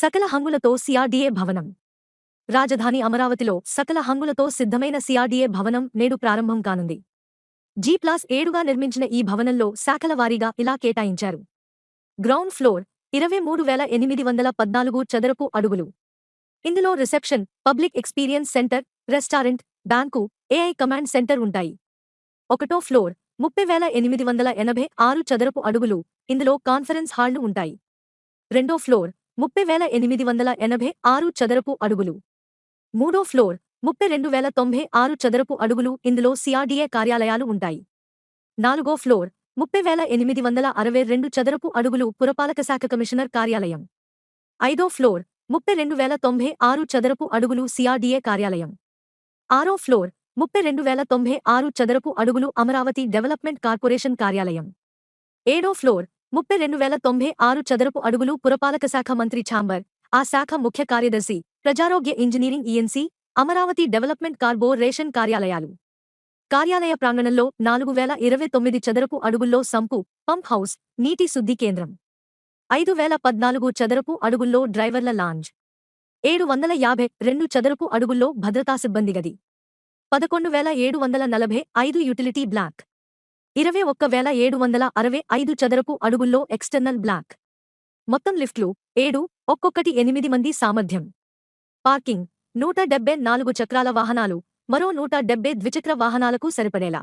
సకల హంగులతో సిఆర్డీఏ భవనం. రాజధాని అమరావతిలో సకల హంగులతో సిద్ధమైన సిఆర్డీఏ భవనం నేడు ప్రారంభం కానుంది. జీ ప్లాస్ ఏడుగా నిర్మించిన ఈ భవనంలో శాఖల వారీగా ఇలా కేటాయించారు. గ్రౌండ్ ఫ్లోర్ ఇరవై మూడు వేల ఎనిమిది వందల పద్నాలుగు చదరపు అడుగులు. ఇందులో reception public experience centre restaurant bank AI command centre ఉంటాయి. ఒకటో ఫ్లోర్ ముప్పై వేల ఎనిమిది వందల ఎనభై ఆరు చదరపు అడుగులు. ఇందులో కాన్ఫరెన్స్ హాళ్ళు ఉంటాయి. రెండో ఫ్లోర్ ముప్పై వేల ఎనిమిది వందల ఎనభై ఆరు చదరపు అడుగులు. మూడో ఫ్లోర్ ముప్పై రెండు వేల తొంభై ఆరు చదరపు అడుగులు ఇందులో సిఆర్డీఏ కార్యాలయాలు ఉంటాయి. నాలుగో ఫ్లోర్ ముప్పై వేల ఎనిమిది వందల అరవై రెండు చదరపు అడుగులు పురపాలక శాఖ కమిషనర్ కార్యాలయం. ఐదో ఫ్లోర్ ముప్పై రెండు వేల తొంభై ఆరు చదరపు అడుగులు సిఆర్డీఏ కార్యాలయం. ఆరో ఫ్లోర్ ముప్పై రెండు వేల తొంభై ఆరు చదరపు అడుగులు అమరావతి డెవలప్మెంట్ కార్పొరేషన్ కార్యాలయం. ఏడో ఫ్లోర్ ముప్పై రెండు వేల తొంభై ఆరు చదరపు అడుగులు పురపాలక శాఖ మంత్రి ఛాంబర్ ఆ శాఖ ముఖ్య కార్యదర్శి ప్రజారోగ్య engineering ENC Amaravati development corporation కార్యాలయాలు. కార్యాలయ ప్రాంగణంలో నాలుగు వేల ఇరవై తొమ్మిది చదరపు అడుగుల్లో సంపు పంప్ హౌస్ నీటి శుద్ధి కేంద్రం. ఐదు వేల పద్నాలుగు చదరపు అడుగుల్లో డ్రైవర్ల లాంజ్. ఏడు వందల యాభై రెండు చదరపు అడుగుల్లో భద్రతా సిబ్బంది గది. పదకొండు వేల ఏడు వందల నలభై ఐదు యుటిలిటీ బ్లాక్. ఇరవై ఒక్క వేల ఏడు వందల అరవై ఐదు చదరపు అడుగుల్లో ఎక్స్టర్నల్ బ్లాక్ మొత్తం లిఫ్ట్లు ఏడు ఒక్కొక్కటి ఎనిమిది మంది సామర్థ్యం. పార్కింగ్ నూట డెబ్బై నాలుగు చక్రాల వాహనాలు మరో నూట డెబ్బై ద్విచక్ర వాహనాలకు సరిపడేలా.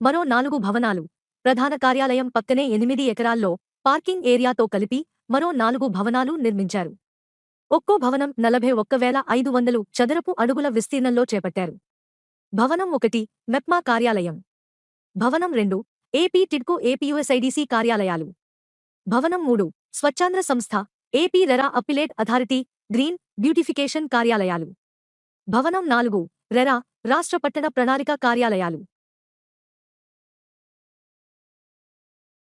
మరో నాలుగు భవనాలు ప్రధాన కార్యాలయం పక్కనే ఎనిమిది ఎకరాల్లో పార్కింగ్ ఏరియాతో కలిపి మరో నాలుగు భవనాలు నిర్మించారు. ఒక్కో భవనం నలభై ఒక్క వేల ఐదు వందలు చదరపు అడుగుల విస్తీర్ణంలో చేపట్టారు. భవనం ఒకటి మెప్మా కార్యాలయం. భవనం రెండు ఏపీ టిడ్కో ఏపీయుఎస్ఐడిసి కార్యాలయాలు. భవనం మూడు స్వచ్ఛాంద్ర సంస్థ AP RERA appellate authority green beautification కార్యాలయాలు. భవనం నాలుగు రెరా రాష్ట్ర పట్టణ ప్రణాళిక కార్యాలయాలు.